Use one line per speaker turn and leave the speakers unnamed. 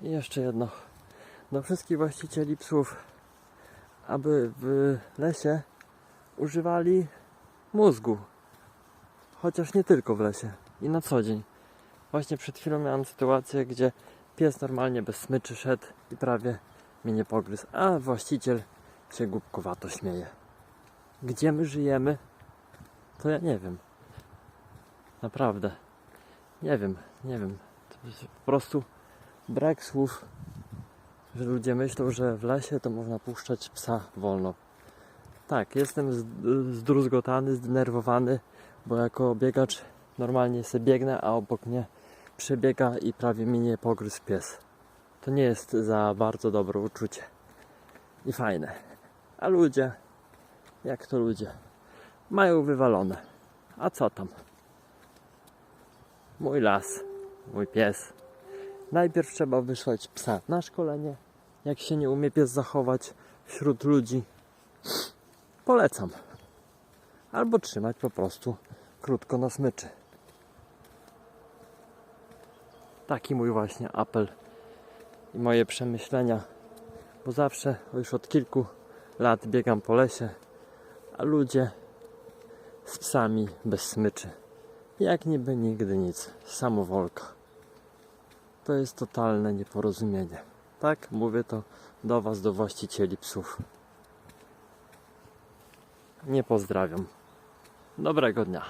I jeszcze jedno. Do wszystkich właścicieli psów, aby w lesie używali mózgu. Chociaż nie tylko w lesie. I na co dzień. Właśnie przed chwilą miałem sytuację, gdzie pies normalnie bez smyczy szedł i prawie mnie nie pogryzł, a właściciel się głupkowato śmieje. Gdzie my żyjemy? To ja nie wiem. Naprawdę. Nie wiem, nie wiem. Po prostu brak słów, że ludzie myślą, że w lesie to można puszczać psa wolno. Tak, jestem zdruzgotany, zdenerwowany, bo jako biegacz normalnie sobie biegnę, a obok mnie przebiega i prawie mi nie pogryzł pies. To nie jest za bardzo dobre uczucie. I fajne. A ludzie, jak to ludzie, mają wywalone. A co tam? Mój las, mój pies. Najpierw trzeba wysłać psa na szkolenie. Jak się nie umie pies zachować wśród ludzi, polecam. Albo trzymać po prostu krótko na smyczy. Taki mój właśnie apel i moje przemyślenia, bo zawsze już od kilku lat biegam po lesie, a ludzie z psami bez smyczy. Jak niby nigdy nic, samowolka. To jest totalne nieporozumienie. Tak, mówię to do Was, do właścicieli psów. Nie pozdrawiam. Dobrego dnia.